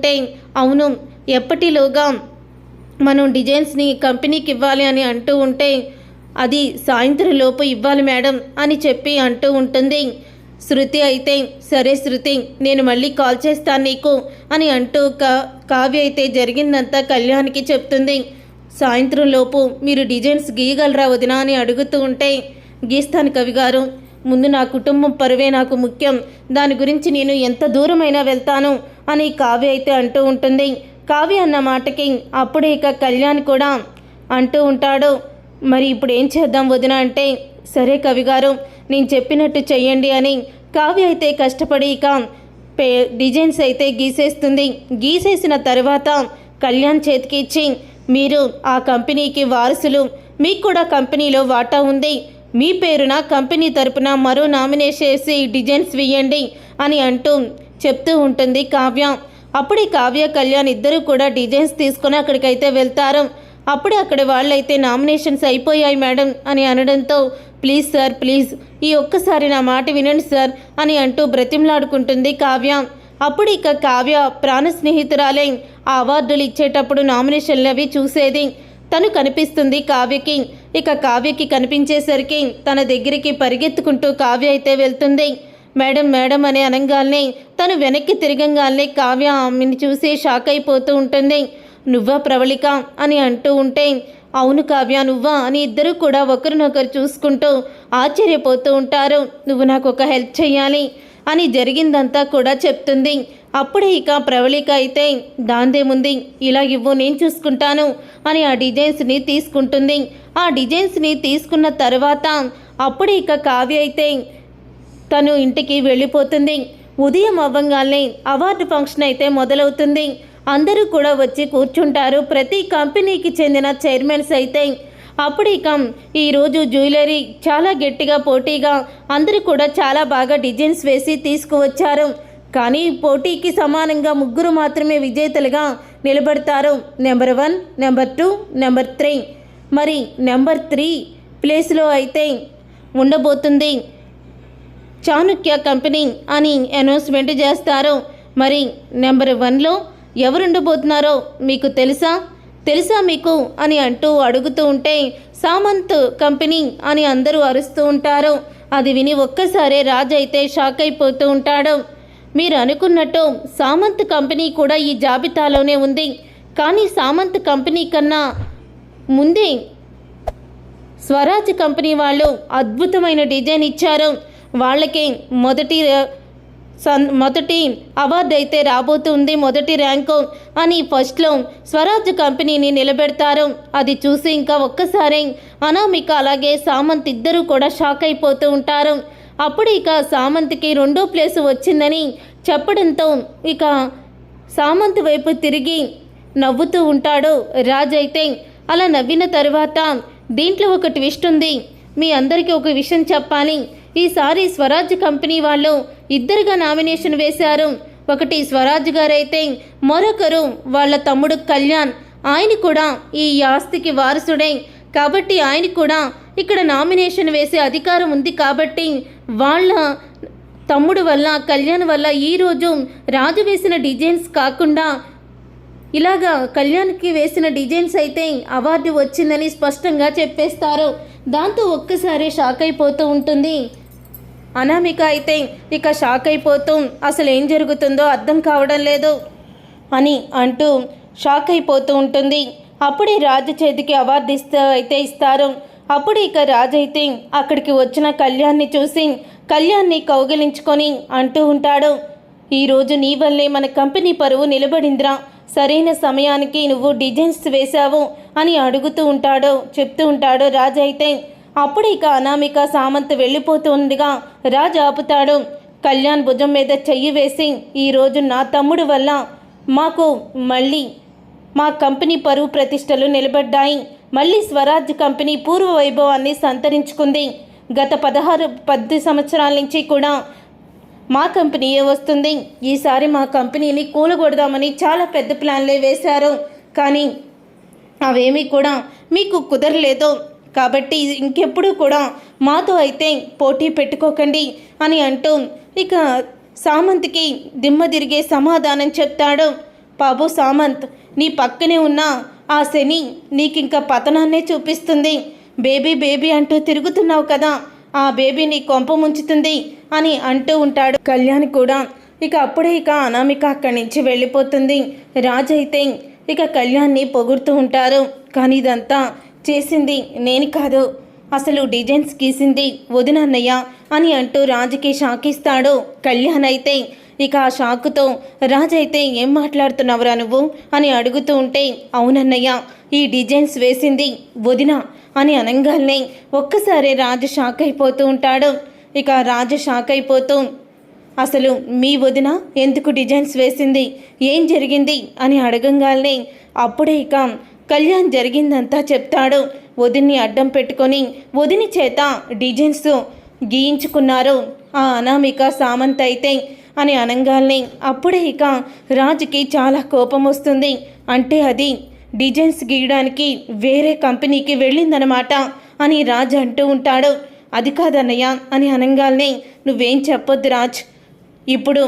అంటే అవును ఎప్పటిలోగా మనం డిజైన్స్ని కంపెనీకి ఇవ్వాలి అని అంటూ ఉంటే అది సాయంత్రం లోపు ఇవ్వాలి మేడం అని చెప్పి అంటూ ఉంటుంది. శృతి అయితే సరే శృతి నేను మళ్ళీ కాల్ చేస్తాను నీకు అని అంటూ కా కావ్య అయితే జరిగిందంతా కళ్యాణ్కి చెప్తుంది. సాయంత్రం లోపు మీరు డిజైన్స్ గీయగలరా వదినా అని అడుగుతూ ఉంటే గీస్తాను కవి గారు. ముందు నా కుటుంబం పరువే నాకు ముఖ్యం. దాని గురించి నేను ఎంత దూరమైనా వెళ్తాను అని కావ్య అయితే అంటూ ఉంటుంది. కావ్య అన్న మాటకి అప్పుడే ఇక కళ్యాణ్ కూడా అంటూ ఉంటాడు. మరి ఇప్పుడు ఏం చేద్దాం వదిన అంటే సరే కవి గారు నేను చెప్పినట్టు చెయ్యండి అని కావ్య అయితే కష్టపడి ఇక పే డిజైన్స్ అయితే గీసేస్తుంది. గీసేసిన తర్వాత కళ్యాణ్ చేతికి ఇచ్చి మీరు ఆ కంపెనీకి వారసులు మీకు కూడా కంపెనీలో వాటా ఉంది. మీ పేరున కంపెనీ తరపున మరో నామినేషన్ చేసి డిజైన్స్ వేయండి అని అంటూ చెప్తూ ఉంటుంది కావ్య. అప్పుడే కావ్య కళ్యాణ్ ఇద్దరూ కూడా డిజైన్స్ తీసుకొని అక్కడికైతే వెళ్తారు. అప్పుడే అక్కడ వాళ్ళైతే నామినేషన్స్ అయిపోయాయి మేడం అని అనడంతో ప్లీజ్ సార్ ప్లీజ్ ఈ ఒక్కసారి నా మాట వినండి సార్ అని అంటూ బ్రతిమలాడుకుంటుంది కావ్య. అప్పుడు ఇక కావ్య ప్రాణ స్నేహితురాలే ఆ అవార్డులు ఇచ్చేటప్పుడు నామినేషన్లు అవి చూసేది. తను కనిపిస్తుంది కావ్యకి ఇక కావ్యకి కనిపించేసరికి తన దగ్గరికి పరిగెత్తుకుంటూ కావ్య అయితే వెళ్తుంది. మేడం మేడం అని అనగానే తను వెనక్కి తిరగంగానే కావ్య ఆమెను చూసి షాక్ అయిపోతూ ఉంటుంది. నువ్వా ప్రవళిక అని అంటూ ఉంటే అవును కావ్య నువ్వా అని ఇద్దరు కూడా ఒకరినొకరు చూసుకుంటూ ఆశ్చర్యపోతూ ఉంటారు. నువ్వు నాకు ఒక హెల్ప్ చేయాలి అని జరిగిందంతా కూడా చెప్తుంది. అప్పుడే ఇక ప్రవళిక అయితే దాందేముంది ఇలా ఇవ్వు నేను చూసుకుంటాను అని ఆ డిజైన్స్ని తీసుకుంటుంది. ఆ డిజైన్స్ని తీసుకున్న తర్వాత అప్పుడే ఇక కావ్య అయితే తను ఇంటికి వెళ్ళిపోతుంది. ఉదయం అవ్వంగానే అవార్డు ఫంక్షన్ అయితే మొదలవుతుంది. అందరూ కూడా వచ్చి కూర్చుంటారు. ప్రతి కంపెనీకి చెందిన చైర్మన్స్ అయితే అప్పుడు ఇక ఈరోజు జ్యువెలరీ చాలా గట్టిగా పోటీగా అందరూ కూడా చాలా బాగా డిజైన్స్ వేసి తీసుకువచ్చారు. కానీ పోటీకి సమానంగా ముగ్గురు మాత్రమే విజేతలుగా నిలబడతారు. Number one number two number three మరి నెంబర్ త్రీ ప్లేస్లో అయితే ఉండబోతుంది. చాణుక్య కంపెనీ అని అనౌన్స్మెంట్ చేస్తారు. మరి నెంబర్ వన్లో ఎవరుండబోతున్నారో మీకు తెలుసా? తెలుసా మీకు? అని అంటూ అడుగుతూ ఉంటే సామంత్ కంపెనీ అని అందరూ అరుస్తూ ఉంటారు. అది విని ఒక్కసారే రాజు అయితే షాక్ అయిపోతూ ఉంటాడు. మీరు అనుకున్నట్టు సామంత్ కంపెనీ కూడా ఈ జాబితాలోనే ఉంది. కానీ సామంత్ కంపెనీ కన్నా ముందే స్వరాజ్ కంపెనీ వాళ్ళు అద్భుతమైన డిజైన్ ఇచ్చారు. వాళ్ళకి మొదటి సన్ మొదటి అవార్డు అయితే రాబోతుంది మొదటి ర్యాంకు అని ఫస్ట్లో స్వరాజ్ కంపెనీని నిలబెడతారు. అది చూసి ఇంకా ఒక్కసారి అనామిక అలాగే సామంత్ ఇద్దరూ కూడా షాక్ అయిపోతూ ఉంటారు. అప్పుడు ఇక సామంత్కి రెండో ప్లేస్ వచ్చిందని చెప్పడంతో ఇక సామంత్ వైపు తిరిగి నవ్వుతూ ఉంటాడు. రాజ్ అయితే అలా నవ్విన తర్వాత దీంట్లో ఒక ట్విస్ట్ ఉంది. మీ అందరికీ ఒక విషయం చెప్పాలి. ఈసారి స్వరాజ్ కంపెనీ వాళ్ళు ఇద్దరుగా నామినేషన్ వేశారు. ఒకటి స్వరాజ్ గారైతే మరొకరు వాళ్ళ తమ్ముడు కళ్యాణ్. ఆయన కూడా ఈ ఆస్తికి వారసుడే. కాబట్టి ఆయన కూడా ఇక్కడ నామినేషన్ వేసే అధికారం ఉంది కాబట్టి వాళ్ళ తమ్ముడు వల్ల కళ్యాణ్ వల్ల ఈరోజు రాజు వేసిన డిజైన్స్ కాకుండా ఇలాగా కళ్యాణ్కి వేసిన డిజైన్స్ అయితే అవార్డు వచ్చిందని స్పష్టంగా చెప్పేస్తారు. దాంతో ఒక్కసారి షాక్ అయిపోతూ ఉంటుంది. అనామిక అయితే ఇక షాక్ అయిపోతూ అసలు ఏం జరుగుతుందో అర్థం కావడం లేదు అని అంటూ షాక్ అయిపోతూ ఉంటుంది. అప్పుడే రాజు చేతికి అవార్డు ఇస్తా అయితే ఇస్తారు. అప్పుడు ఇక రాజు అయితే అక్కడికి వచ్చిన కళ్యాణ్ని చూసి కళ్యాణ్ని కౌగిలించుకొని అంటూ ఉంటాడు. ఈరోజు నీ వల్లే మన కంపెనీ పరువు నిలబడిందిరా. సరైన సమయానికి నువ్వు డిజైన్స్ వేశావు అని అడుగుతూ ఉంటాడు చెప్తూ ఉంటాడు రాజు అయితే అప్పుడు ఇక అనామిక సామంత్ వెళ్ళిపోతుండగా రాజు ఆపుతాడు. కళ్యాణ్ భుజం మీద చెయ్యి వేసి ఈరోజు నా తమ్ముడు వల్ల మాకు మళ్ళీ మా కంపెనీ పరువు ప్రతిష్టలు నిలబడ్డాయి. మళ్ళీ స్వరాజ్ కంపెనీ పూర్వ వైభవాన్ని సంతరించుకుంది. గత పదహారు పది సంవత్సరాల నుంచి కూడా మా కంపెనీయే వస్తుంది. ఈసారి మా కంపెనీని కూలగొడదామని చాలా పెద్ద ప్లాన్లే వేశారు. కానీ అవేమీ కూడా మీకు కుదరలేదు. కాబట్టి ఇంకెప్పుడు కూడా మాతో అయితే పోటీ పెట్టుకోకండి అని అంటూ ఇక సామంత్కి దిమ్మ తిరిగే సమాధానం చెప్తాడు. బాబు సామంత్ నీ పక్కనే ఉన్న ఆ శని నీకింక పతనాన్నే చూపిస్తుంది. బేబీ బేబీ అంటూ తిరుగుతున్నావు కదా. ఆ బేబీ నీ కొంప ముంచుతుంది అని అంటూ ఉంటాడు కళ్యాణ్ కూడా. ఇక అప్పుడే ఇక అనామిక అక్కడి నుంచి వెళ్ళిపోతుంది. రాజు అయితే ఇక కళ్యాణ్ని పొగుడుతూ ఉంటారు. కానీ ఇదంతా చేసింది నేను కాదు. అసలు డిజైన్స్ గీసింది వదినన్నయ్య అని అంటూ రాజుకి షాకిస్తాడు కళ్యాణ్ అయితే ఇక ఆ షాకుతో రాజు అయితే ఏం మాట్లాడుతున్నావురా నువ్వు? అని అడుగుతూ ఉంటే అవునన్నయ్య ఈ డిజైన్స్ వేసింది వదిన అని అనగానే ఒక్కసారి రాజు షాక్ అయిపోతూ ఉంటాడు. ఇక రాజు షాక్ అయిపోతూ అసలు మీ వదిన ఎందుకు డిజైన్స్ వేసింది? ఏం జరిగింది? అని అడగంగానే అప్పుడే ఇక కళ్యాణ్ జరిగిందంతా చెప్తాడు. వదిన్ని అడ్డం పెట్టుకొని వదిని చేత డిజైన్స్ గీయించుకున్నారు. ఆ అనామిక సామంత్ అయితే అని అనగానే అప్పుడే ఇక రాజుకి చాలా కోపం వస్తుంది. అంటే అది డిజైన్స్ గీయడానికి వేరే కంపెనీకి వెళ్ళిందనమాట అని రాజ్ అంటూ ఉంటాడు. అది కాదన్నయ్య అని అనగానే నువ్వేం చెప్పొద్దు రాజ్. ఇప్పుడు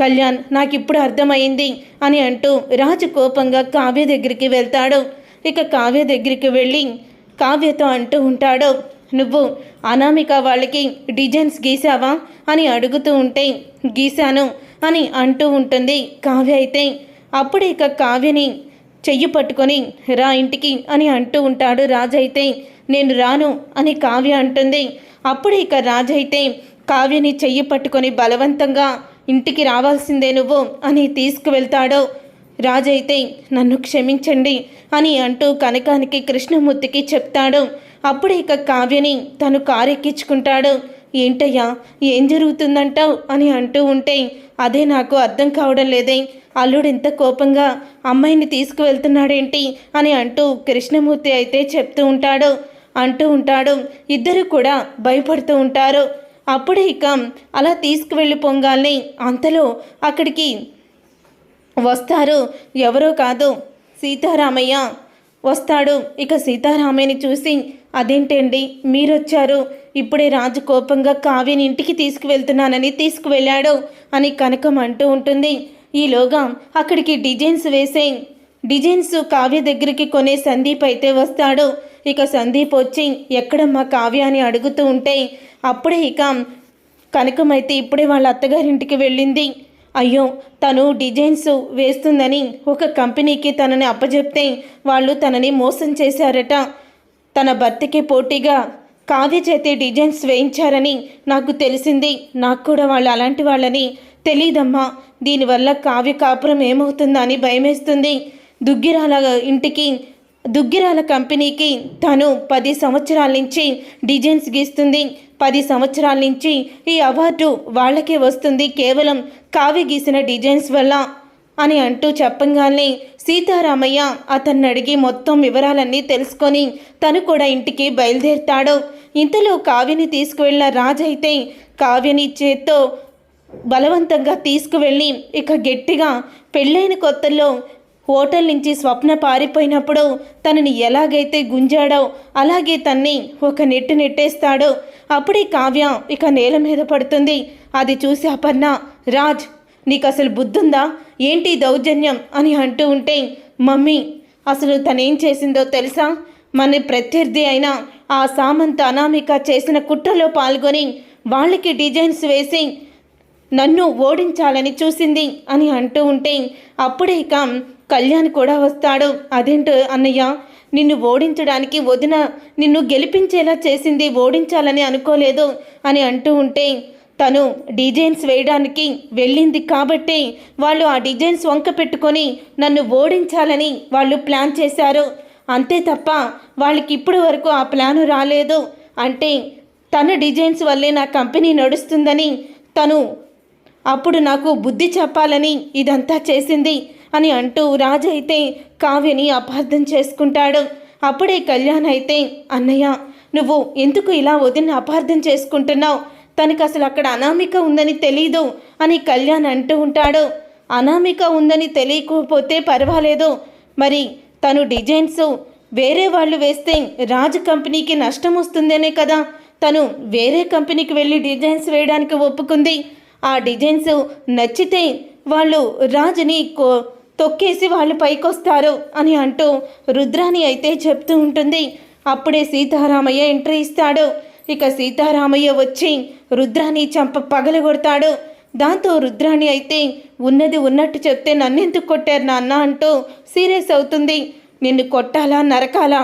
కళ్యాణ్ నాకు ఇప్పుడు అర్థమైంది అని అంటూ రాజు కోపంగా కావ్య దగ్గరికి వెళ్తాడు. ఇక కావ్య దగ్గరికి వెళ్ళి కావ్యతో అంటూ ఉంటాడు నువ్వు అనామిక వాళ్ళకి డిజైన్స్ గీసావా? అని అడుగుతూ ఉంటే గీశాను అని అంటూ ఉంటుంది కావ్య అయితే. అప్పుడు ఇక కావ్యని చెయ్యి పట్టుకొని రా ఇంటికి అని అంటూ ఉంటాడు రాజైతే నేను రాను అని కావ్య అంటుంది. అప్పుడే ఇక రాజైతే కావ్యని చెయ్యి పట్టుకొని బలవంతంగా ఇంటికి రావాల్సిందే నువ్వు అని తీసుకువెళ్తాడు. రాజైతే నన్ను క్షమించండి అని అంటూ కనకానికి కృష్ణమూర్తికి చెప్తాడు. అప్పుడు ఇక కావ్యని తను కారెక్కించుకుంటాడు. ఏంటయ్యా ఏం జరుగుతుందంటావు? అని అంటూ ఉంటే అదే నాకు అర్థం కావడం లేదే. అల్లుడు ఇంత కోపంగా అమ్మాయిని తీసుకువెళ్తున్నాడేంటి? అని అంటూ కృష్ణమూర్తి అయితే చెప్తూ ఉంటాడు. అంటూ ఉంటాడు. ఇద్దరు కూడా భయపడుతూ ఉంటారు. అప్పుడే ఇక అలా తీసుకువెళ్ళి పొంగాలని అంతలో అక్కడికి వస్తారు. ఎవరో కాదు. సీతారామయ్య వస్తాడు. ఇక సీతారామయ్యని చూసి అదేంటండి? మీరొచ్చారు. ఇప్పుడే రాజు కోపంగా కావ్యని ఇంటికి తీసుకువెళ్తున్నానని తీసుకువెళ్ళాడు అని కనకం అంటూ ఉంటుంది. ఈలోగా అక్కడికి డిజైన్స్ వేసే డిజైన్స్ కావ్య దగ్గరికి కొనే సందీప్ అయితే వస్తాడు. ఇక సందీప్ వచ్చి ఎక్కడమ్మా కావ్య అని అడుగుతూ ఉంటే అప్పుడే ఇక కనకమైతే ఇప్పుడే వాళ్ళ అత్తగారింటికి వెళ్ళింది. అయ్యో తను డిజైన్స్ వేస్తుందని ఒక కంపెనీకి తనని అప్పజెప్తే వాళ్ళు తనని మోసం చేశారట. తన భర్తకి పోటీగా కావ్య చేతి డిజైన్స్ వేయించారని నాకు తెలిసింది. నాకు కూడా వాళ్ళు అలాంటి వాళ్ళని తెలీదమ్మా. దీనివల్ల కావ్య కాపురం ఏమవుతుందా అని భయమేస్తుంది. దుగ్గిరాల ఇంటికి దుగ్గిరాల కంపెనీకి తను పది సంవత్సరాల నుంచి డిజైన్స్ గీస్తుంది. పది సంవత్సరాల నుంచి ఈ అవార్డు వాళ్ళకే వస్తుంది. కేవలం కావ్య గీసిన డిజైన్స్ వల్ల అని అంటూ చెప్పంగానే సీతారామయ్య అతన్ని అడిగి మొత్తం వివరాలన్నీ తెలుసుకొని తను కూడా ఇంటికి బయలుదేరుతాడు. ఇంతలో కావ్యని తీసుకువెళ్ళిన రాజైతే కావ్యని చేత్తో బలవంతంగా తీసుకువెళ్ళి ఇక గట్టిగా పెళ్ళైన కొత్తల్లో హోటల్ నుంచి స్వప్న పారిపోయినప్పుడు తనని ఎలాగైతే గుంజాడో అలాగే తన్ని ఒక నెట్టు నెట్టేస్తాడో అప్పుడే కావ్య ఇక నేల మీద పడుతుంది. అది చూసి అపర్ణ రాజ్ నీకు అసలు బుద్ధుందా? ఏంటి దౌర్జన్యం? అని అంటూ ఉంటే మమ్మీ అసలు తనేం చేసిందో తెలుసా? మన ప్రత్యర్థి అయిన ఆ సామంత అనామిక చేసిన కుట్రలో పాల్గొని వాళ్ళకి డిజైన్స్ వేసి నన్ను ఓడించాలని చూసింది అని అంటూ ఉంటే అప్పుడే ఇక కళ్యాణ్ కూడా వస్తాడు. అదేంటో అన్నయ్య నిన్ను ఓడించడానికి వదిన నిన్ను గెలిపించేలా చేసింది ఓడించాలని అనుకోలేదు అని అంటూ ఉంటే తను డిజైన్స్ వేయడానికి వెళ్ళింది కాబట్టి వాళ్ళు ఆ డిజైన్స్ వంక పెట్టుకొని నన్ను ఓడించాలని వాళ్ళు ప్లాన్ చేశారు. అంతే తప్ప వాళ్ళకి ఇప్పటి వరకు ఆ ప్లాను రాలేదు. అంటే తన డిజైన్స్ వల్లే నా కంపెనీ నడుస్తుందని తను అప్పుడు నాకు బుద్ధి చెప్పాలని ఇదంతా చేసింది. అని అంటూ రాజు అయితే కావ్యని అపార్థం చేసుకుంటాడు. అప్పుడే కళ్యాణ్ అయితే అన్నయ్య నువ్వు ఎందుకు ఇలా వదిన అపార్థం చేసుకుంటున్నావు? తనకు అసలు అక్కడ అనామిక ఉందని తెలీదు అని కళ్యాణ్ అంటూ ఉంటాడు. అనామిక ఉందని తెలియకపోతే పర్వాలేదు. మరి తను డిజైన్స్ వేరే వాళ్ళు వేస్తే రాజు కంపెనీకి నష్టం వస్తుందనే కదా? తను వేరే కంపెనీకి వెళ్ళి డిజైన్స్ వేయడానికి ఒప్పుకుంది. ఆ డిజైన్స్ నచ్చితే వాళ్ళు రాజుని కో తొక్కేసి వాళ్ళు పైకొస్తారు అని అంటూ రుద్రాని అయితే చెప్తూ ఉంటుంది. అప్పుడే సీతారామయ్య ఎంట్రీ ఇస్తాడు. ఇక సీతారామయ్య వచ్చి రుద్రాని చంప పగలగొడతాడు. దాంతో రుద్రాణి అయితే ఉన్నది ఉన్నట్టు చెప్తే నన్నెందుకు కొట్టారు నాన్న? అంటూ సీరియస్ అవుతుంది. నిన్ను కొట్టాలా నరకాలా?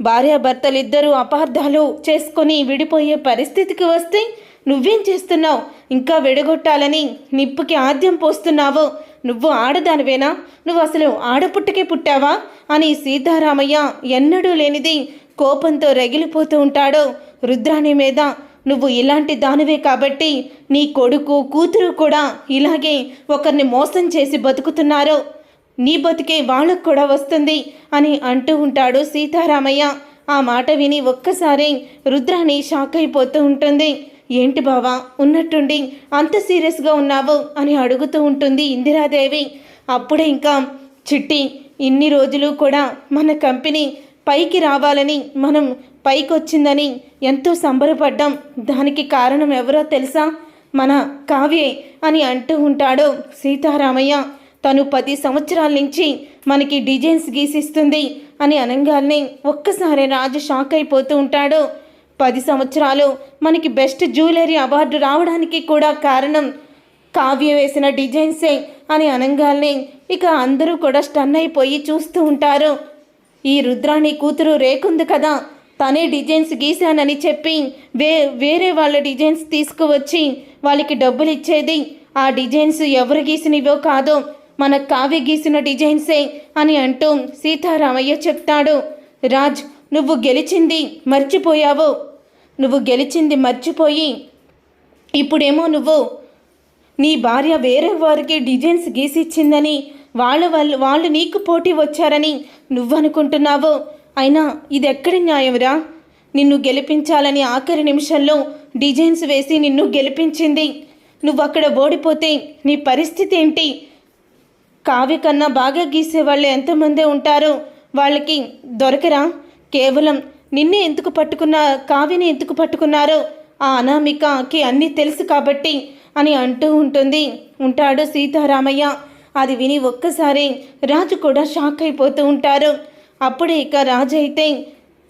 భార్యాభర్తలిద్దరూ అపార్థాలు చేసుకొని విడిపోయే పరిస్థితికి వస్తే నువ్వేం చేస్తున్నావు? ఇంకా విడగొట్టాలని నిప్పుకి ఆద్యం పోస్తున్నావు. నువ్వు ఆడదానివేనా? నువ్వు అసలు ఆడపుట్టకే పుట్టావా? అని సీతారామయ్య ఎన్నడూ లేనిది కోపంతో రగిలిపోతూ ఉంటాడు రుద్రాణి మీద. నువ్వు ఇలాంటి దానివే కాబట్టి నీ కొడుకు కూతురు కూడా ఇలాగే ఒకరిని మోసం చేసి బతుకుతున్నారు. నీ బతికే వాళ్ళకు కూడా వస్తుంది అని అంటూ ఉంటాడు సీతారామయ్య. ఆ మాట విని ఒక్కసారి రుద్రాణి షాక్ అయిపోతూ ఉంటుంది. ఏంటి బావా ఉన్నట్టుండి అంత సీరియస్గా ఉన్నావు అని అడుగుతూ ఉంటుంది ఇందిరాదేవి. అప్పుడే ఇంకా చిట్టి ఇన్ని రోజులు కూడా మన కంపెనీ పైకి రావాలని మనం పైకి వచ్చిందని ఎంతో సంబరపడ్డాం. దానికి కారణం ఎవరో తెలుసా? మన కావ్యే అని అంటూ ఉంటాడు సీతారామయ్య. తను పది సంవత్సరాల నుంచి మనకి డిజైన్స్ గీసిస్తుంది అని అనగానే ఒక్కసారి రాజు షాక్ అయిపోతూ ఉంటాడు. పది సంవత్సరాలు మనకి బెస్ట్ జ్యువెలరీ అవార్డు రావడానికి కూడా కారణం కావ్య వేసిన డిజైన్సే అని అనగానే ఇక అందరూ కూడా స్టన్ అయిపోయి చూస్తూ ఉంటారు. ఈ రుద్రాణి కూతురు రేకుంది కదా తనే డిజైన్స్ గీశానని చెప్పి వే వేరే వాళ్ళ డిజైన్స్ తీసుకువచ్చి వాళ్ళకి డబ్బులు ఇచ్చేది ఆ డిజైన్స్ ఎవరు గీసినవో కాదో మన కావ్య గీసిన డిజైన్సే అని అంటూ సీతారామయ్య చెప్తాడు. రాజ్ నువ్వు గెలిచింది మర్చిపోయావు. నువ్వు గెలిచింది మర్చిపోయి ఇప్పుడేమో నువ్వు నీ భార్య వేరే వారికి డిజైన్స్ గీసిచ్చిందని వాళ్ళ వాళ్ళు వాళ్ళు నీకు పోటీ వచ్చారని నువ్వనుకుంటున్నావు. అయినా ఇది ఎక్కడి న్యాయంరా నిన్ను గెలిపించాలని ఆఖరి నిమిషంలో డిజైన్స్ వేసి నిన్ను గెలిపించింది. నువ్వు అక్కడ ఓడిపోతే నీ పరిస్థితి ఏంటి? కావ్య కన్నా బాగా గీసే వాళ్ళు ఎంతమంది ఉంటారో? వాళ్ళకి దొరకరా? కేవలం నిన్నే ఎందుకు పట్టుకున్న కావ్యని ఎందుకు పట్టుకున్నారో ఆ అనామికకి అన్నీ తెలుసు కాబట్టి అని అంటూ ఉంటుంది. ఉంటాడు సీతారామయ్య. అది విని ఒక్కసారి రాజు కూడా షాక్ అయిపోతూ ఉంటారు. అప్పుడే ఇక రాజు అయితే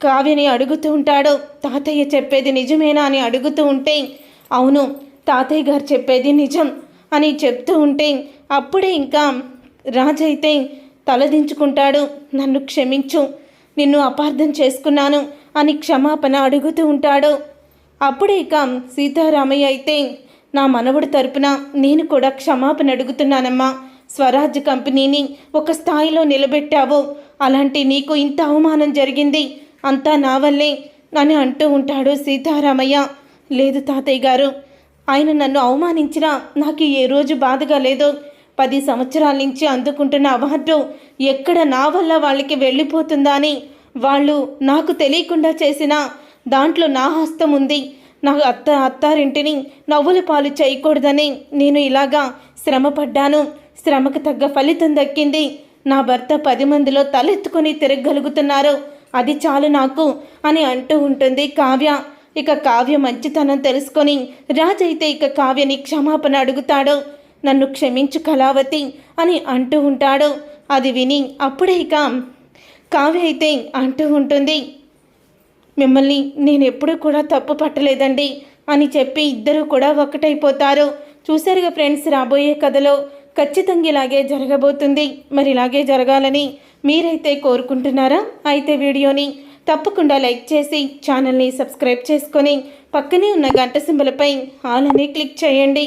కావ్యని అడుగుతూ ఉంటాడు. తాతయ్య చెప్పేది నిజమేనా అని అడుగుతూ ఉంటే అవును తాతయ్య గారు చెప్పేది నిజం అని చెప్తూ ఉంటే అప్పుడే ఇంకా రాజు అయితే తలదించుకుంటాడు. నన్ను క్షమించు నిన్ను అపార్థం చేసుకున్నాను అని క్షమాపణ అడుగుతూ ఉంటాడు. అప్పుడే ఇక సీతారామయ్య అయితే నా మనవడు తరపున నేను కూడా క్షమాపణ అడుగుతున్నానమ్మా. స్వరాజ్య కంపెనీని ఒక స్థాయిలో నిలబెట్టావు. అలాంటి నీకు ఇంత అవమానం జరిగింది. అంతా నా వల్లే అని అంటూ ఉంటాడు సీతారామయ్య. లేదు తాతయ్య గారు ఆయన నన్ను అవమానించినా నాకు ఏ రోజు బాధగా లేదు పది సంవత్సరాల నుంచి అందుకుంటున్న అవార్డు ఎక్కడ నా వల్ల వాళ్ళకి వెళ్ళిపోతుందా అని వాళ్ళు నాకు తెలియకుండా చేసిన దాంట్లో నా హస్తం ఉంది. నా అత్త అత్తారింటిని నవ్వుల పాలు చేయకూడదని నేను ఇలాగా శ్రమపడ్డాను. శ్రమకు తగ్గ ఫలితం దక్కింది. నా భర్త పది మందిలో తలెత్తుకొని తిరగలుగుతున్నారు అది చాలు నాకు అని అంటూ ఉంటుంది కావ్య. ఇక కావ్య మంచితనం తెలుసుకొని రాజైతే ఇక కావ్యని క్షమాపణ అడుగుతాడు. నన్ను క్షమించు కళావతి అని అంటూ ఉంటాడు. అది విని అప్పుడే ఇక కావ్య అయితే అంటూ ఉంటుంది. మిమ్మల్ని నేను ఎప్పుడూ కూడా తప్పు పట్టలేదండి అని చెప్పి ఇద్దరు కూడా ఒకటైపోతారు చూశారుగా ఫ్రెండ్స్ రాబోయే కథలో ఖచ్చితంగా ఇలాగే జరగబోతుంది. మరి ఇలాగే జరగాలని మీరైతే కోరుకుంటున్నారా? అయితే వీడియోని తప్పకుండా లైక్ చేసి ఛానల్ని సబ్స్క్రైబ్ చేసుకొని పక్కనే ఉన్న గంట సింబలపై ఆల్ అని క్లిక్ చేయండి.